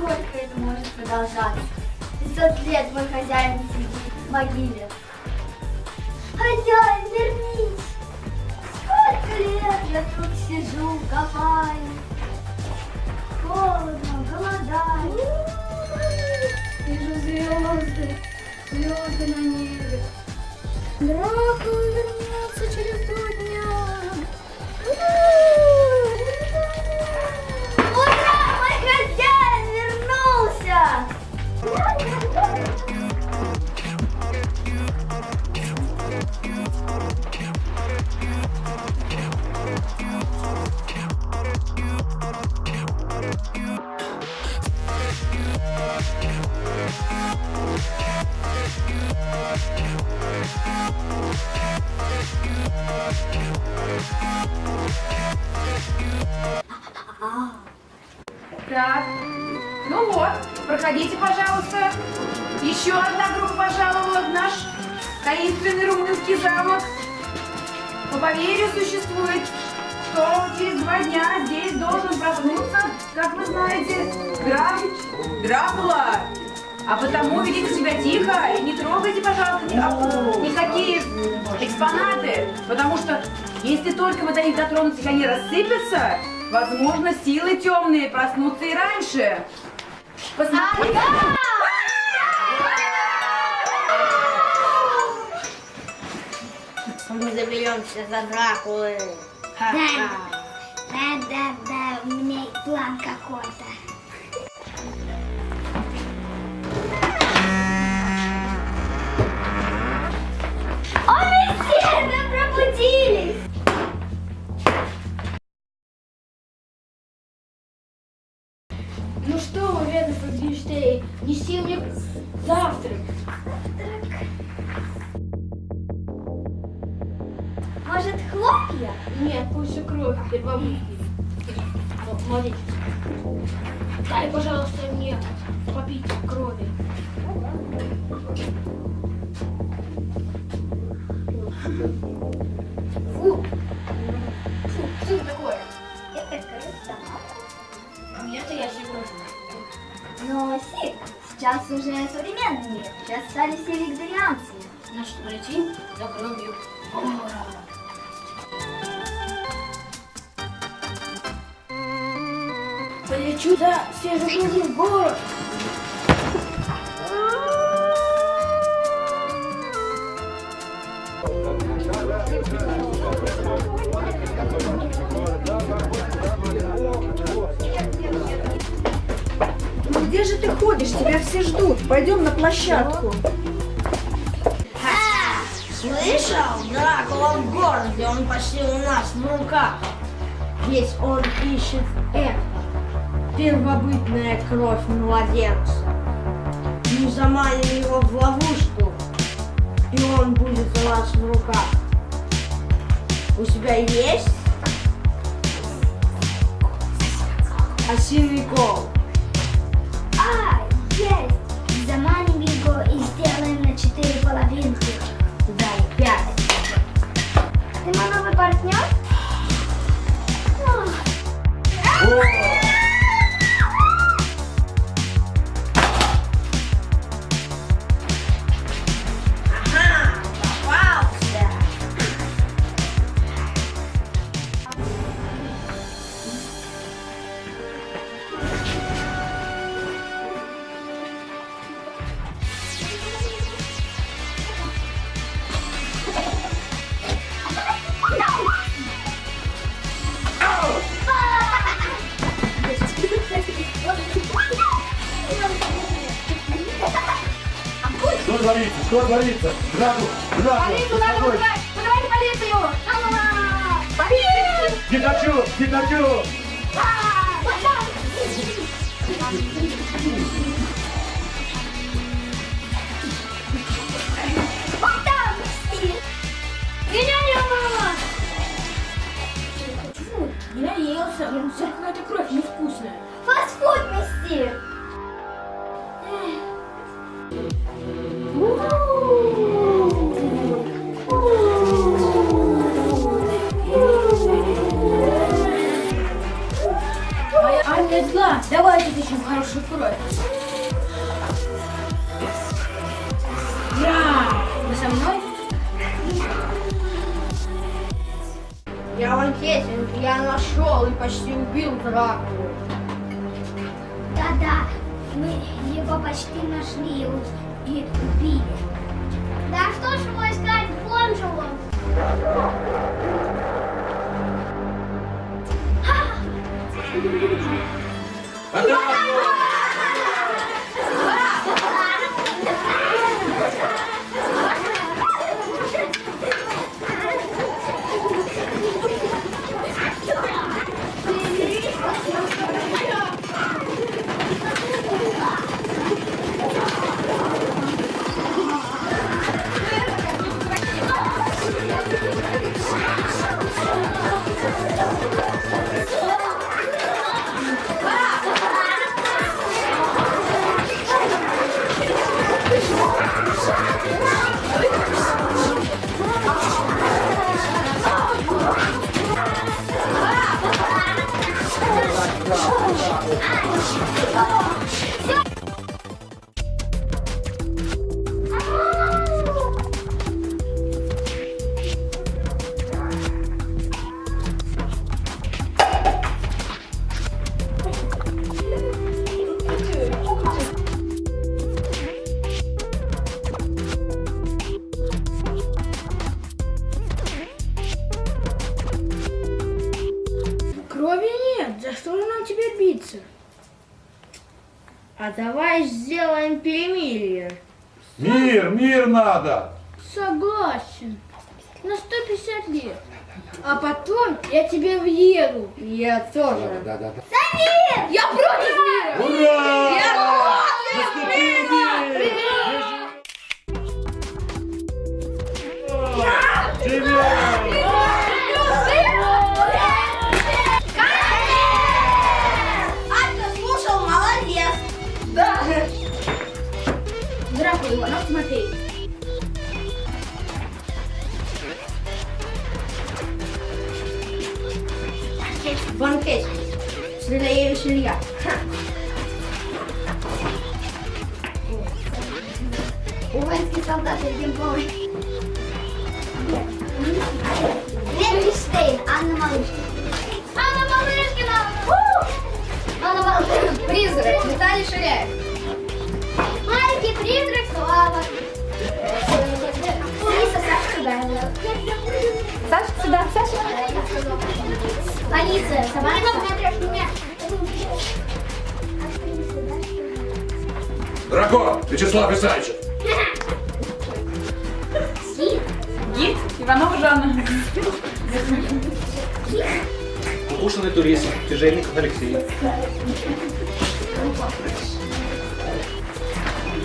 Сколько это может продолжаться? 500 лет мой хозяин сидит в могиле. Хозяин, вернись! Сколько лет я тут сижу, копаю? Холодно, голодаю. Вижу звезды, звезды на небе. Дорогой! Проходите, пожалуйста. Еще одна группа пожаловала в наш таинственный румынский замок. По поверью существует, что через два дня здесь должен проснуться, как вы знаете, граф Дракула. А потому ведите себя тихо и не трогайте, пожалуйста, а, никакие экспонаты, потому что если только вы до них дотронетесь, они рассыпятся, возможно, силы темные проснутся и раньше. Посмотрите. Мы заберемся за Дракулы. Да, да, да, да, у меня план какой-то. О, месье, вы пробудились! Завтрак. Может, хлопья? Нет, пусть кровь бабушки. М- Молодец. Дай, пожалуйста, мне попить крови. Фу. Фу, что это такое? Это круто. Настоящая кровь. Но, Сик, сейчас уже современный мир. Сейчас стали все викторианцы. Значит, полетим за кровью. Полечу за свежекровным город. Где же ты ходишь? Тебя все ждут. Пойдем на площадку. Слышал? Дракула в городе, он почти у нас в руках. Ведь он ищет это. Первобытная кровь младенца. Мы заманим его в ловушку, и он будет у нас в руках. У тебя есть? Осиный кол. Ты мой новый партнер? Ну, Ага, творится? Что творится? Драку, Драку, Полицию надо вызывать! Вызывайте полицию! Полицию! Не хочу, не хочу! вот там! Меня не мама! Не наелся. Вся какая-то кровь невкусная. Фастфуд, месье! Я Ван Хельсинг, я нашел и почти убил Дракулу. Да-да, мы его почти нашли и убили. Да что ж его искать, вон же он. Крови А давай сделаем перемирие. Мир, мир надо. Согласен. На 150 лет. А потом я тебе въеду. Я тоже. Да, да, да. Я против мира! Ура! Наступил мир! Живем! Алька Уральский солдат Евген Павлович. Левенштейн, Анна Малышкина. Анна Малышкина! У! Анна Малышкина. Призрак, Виталий Ширяев. Маленький призрак, Слава. Алиса, Саша Чугаева. Саша, сюда, Саша. Алиса, собака, смотришь меня. Драко, Вячеслав Исаевич. Иванова Жанна. Укушенный турист, Тяжельников Алексей.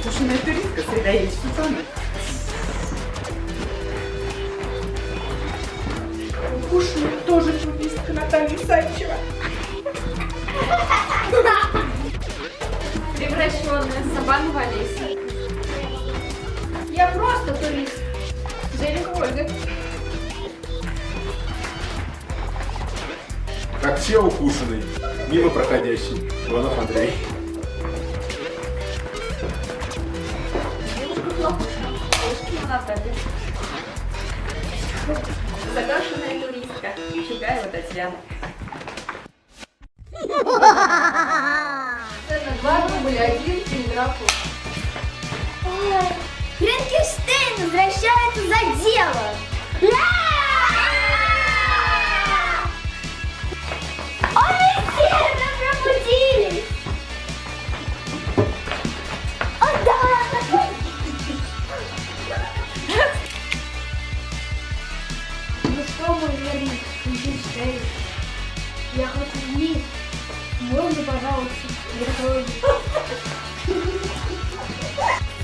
Укушенная туристка, Средаевич Светлана. Укушенная тоже туристка Наталья Исаевичева. Превращенная Сабанова Олеся. Я просто турист. Зеленко Ольга. Как все укушенный, мимо проходящий. Иванов Андрей. Загашенная туристка. Чугаева Татьяна. Сцена 2, дубль 1, фильм Дракула. Франкенштейн возвращается за дело.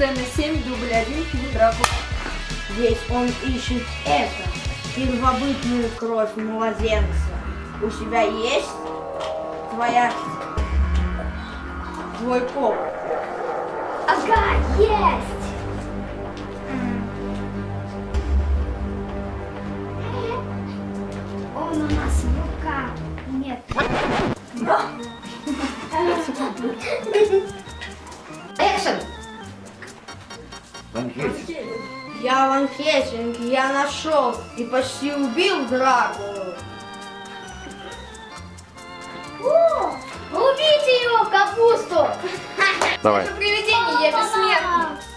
Сцена 7, дубль 1, фильм Дракула. Здесь он ищет это. Первобытную кровь младенца. У тебя есть твоя... Твой пол. Ага, есть. Он у нас в руках. Нет. хетчинг я нашел и почти убил Драгулу. Убейте его, капусту! Давай. Это привидение, я бессмертный.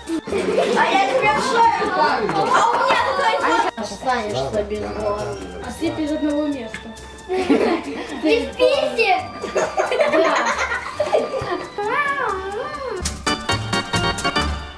А я тебя шею А у меня такой Останешься без города. А ты а одного места. Без песен? Да.